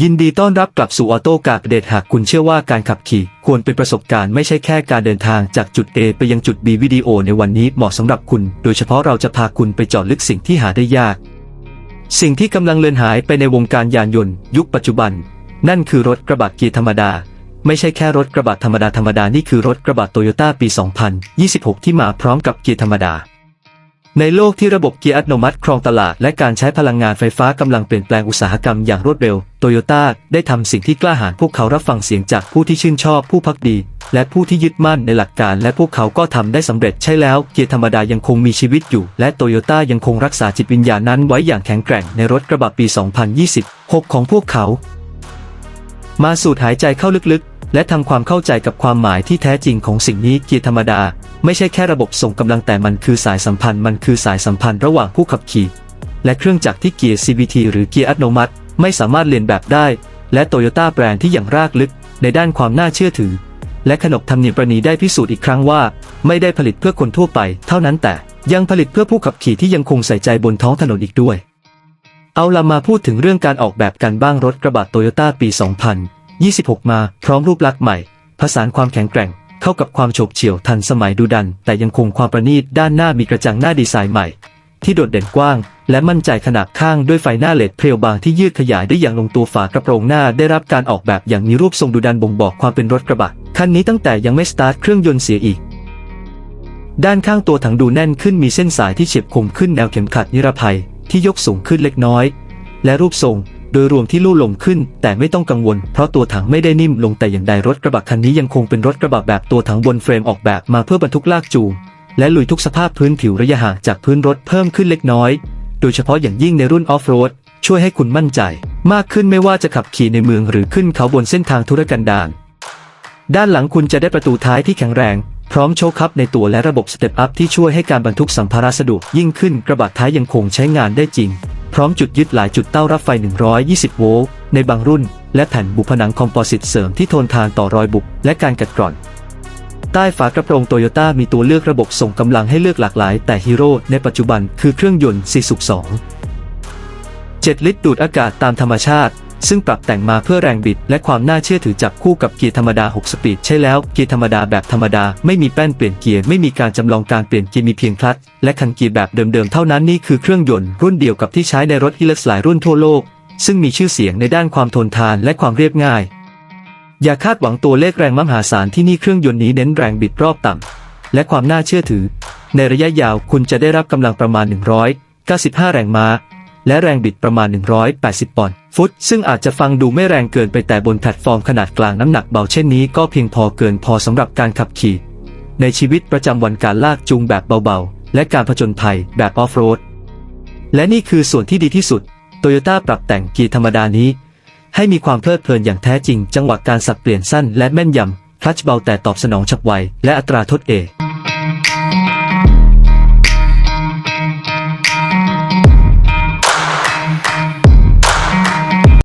ยินดีต้อนรับกลับสู่ออโต้การเดทหากคุณเชื่อว่าการขับขี่ ควรเป็นประสบการณ์ไม่ใช่แค่การเดินทางจากจุด A ไปยังจุด B วิดีโอในวันนี้เหมาะสำหรับคุณ โดยเฉพาะเราจะพาคุณไปเจาะลึกสิ่งที่หาได้ยาก สิ่งที่กำลังเลือนหายไปในวงการยานยนต์ ยุคปัจจุบัน นั่นคือรถกระบะเกียร์ธรรมดา ไม่ใช่แค่รถกระบะธรรมดาธรรมดานี่คือรถกระบะโตโยต้าปี 2026 ที่มาพร้อมกับเกียร์ธรรมดา ในโลกที่ระบบเกียร์อัตโนมัติครองตลาดและการใช้พลังงานไฟฟ้ากำลังเปลี่ยนแปลงอุตสาหกรรมอย่างรวดเร็ว โตโยต้าได้ทำสิ่งที่กล้าหาญพวกเขารับฟังเสียงจากผู้ที่ชื่นชอบผู้พักดี และผู้ที่ยึดมั่นในหลักการและพวกเขาก็ทำได้สำเร็จใช่แล้ว เกียร์ธรรมดายังคงมีชีวิตอยู่ และโตโยต้ายังคงรักษาจิตวิญญาณนั้นไว้อย่างแข็งแกร่งในรถกระบะปี 2026 ของพวกเขา มาสูดหายใจเข้าลึกๆ และทำความเข้าใจกับความหมายที่แท้จริงของสิ่งนี้เกียร์ธรรมดา ไม่ใช่แค่ระบบส่งกำลังแต่มันคือสายสัมพันธ์มันคือสายสัมพันธ์ระหว่างผู้ขับขี่ และเครื่องจักรที่เกียร์ CVT หรือเกียร์อัตโนมัติ ไม่สามารถเลียนแบบได้ และโตโยต้าแบรนด์ที่อย่างรากลึก ในด้านความน่าเชื่อถือ และขนบธรรมเนียมประนีได้พิสูจน์อีกครั้งว่า ไม่ได้ผลิตเพื่อคนทั่วไป เท่านั้นแต่ยังผลิตเพื่อผู้ขับขี่ที่ยังคงใส่ใจบนท้องถนนอีกด้วย เอาละมาพูดถึงเรื่องการออกแบบกันบ้างรถกระบะโตโยต้าปี 26 มา พร้อมรูปลักษณ์ใหม่ ผสานความแข็งแกร่ง เข้ากับความโฉบเฉี่ยวทันสมัยดูดัน แต่ยังคงความประณีตด้านหน้ามีกระจังหน้าดีไซน์ใหม่ ที่โดดเด่นกว้าง และมั่นใจขนาดข้างด้วยไฟหน้าเลดเพรียวบางที่ยืดขยายได้อย่างลงตัวฝากระโปรงหน้าได้รับการออกแบบอย่างมีรูปทรงดูดันบ่งบอกความเป็นรถกระบะคันนี้ตั้งแต่ยังไม่สตาร์ทเครื่องยนต์เสียอีกด้านข้างตัวถังดูแน่นขึ้นมีเส้นสายที่เฉียบคมขึ้นแนวเข็มขัดนิรภัยที่ยกสูงขึ้นเล็กน้อย และรูปทรง โดยรวมที่ลู่ลมขึ้น แต่ไม่ต้องกังวล เพราะตัวถังไม่ได้นิ่มลงแต่อย่างใดรถกระบะคันนี้ยังคงเป็นรถกระบะแบบตัวถังบนเฟรมออกแบบมาเพื่อบรรทุกลากจูงและลุยทุกสภาพพื้นผิวระยะห่างจากพื้นรถเพิ่มขึ้นเล็กน้อย โดยเฉพาะอย่างยิ่งในรุ่นออฟโรดช่วยให้คุณมั่นใจ มากขึ้นไม่ว่าจะขับขี่ในเมืองหรือขึ้นเขาบนเส้นทางธุรกันดารด้านหลังคุณจะได้ประตูท้ายที่แข็งแรง พร้อมโชคคัพในตัวและระบบสเตปอัพที่ช่วยให้การบรรทุกสัมภาระสะดวกยิ่งขึ้นกระบะท้ายยังคงใช้งานได้จริง พร้อมจุดยึดหลายจุดเต้ารับไฟ 120 โวลต์ในบางรุ่น และแผ่นบุผนังคอมโพสิตเสริมที่ทนทานต่อรอยบุบและการกัดกร่อน ใต้ฝากระโปรงโตโยต้ามีตัวเลือกระบบส่งกำลังให้เลือกหลากหลาย แต่ฮีโร่ในปัจจุบันคือเครื่องยนต์ 4สุก2 7 ลิตรดูดอากาศตามธรรมชาติ ซึ่งปรับแต่งมาเพื่อแรงบิด และความน่าเชื่อถือจับคู่กับเกียร์ธรรมดา 6 สปีดใช่แล้วเกียร์ธรรมดาแบบธรรมดาไม่มีแป้นเปลี่ยนเกียร์ไม่มีการจำลองการเปลี่ยนเกียร์มีเพียงคลัตช์และคันเกียร์แบบเดิมๆเท่านั้นนี่คือเครื่องยนต์รุ่นเดียวกับที่ใช้ในรถฮิลเลสหลายรุ่นทั่วโลก ซึ่งมีชื่อเสียงในด้านความทนทานและความเรียบง่าย อย่าคาดหวังตัวเลขแรงมหาศาลที่นี่เครื่องยนต์นี้เน้นแรงบิดรอบต่ำและความน่าเชื่อถือ ในระยะยาวคุณจะได้รับกำลังประมาณ195 แรงม้า และแรงบิดประมาณ 180 ปอนด์ฟุต ซึ่งอาจจะฟังดูไม่แรงเกินไปแต่บนแพลตฟอร์มขนาดกลางน้ำหนักเบาเช่นนี้ก็เพียงพอเกินพอสำหรับการขับขี่ ในชีวิตประจำวันการลากจูงแบบเบาๆ และการผจญภัยแบบออฟโรด และนี่คือส่วนที่ดีที่สุดโตโยต้าปรับแต่งเกียร์ธรรมดานี้ ให้มีความเพลิดเพลินอย่างแท้จริง จังหวะการสับเปลี่ยนสั้นและแม่นยำคลัชเบาแต่ตอบสนองฉับไว และอัตราทดเอ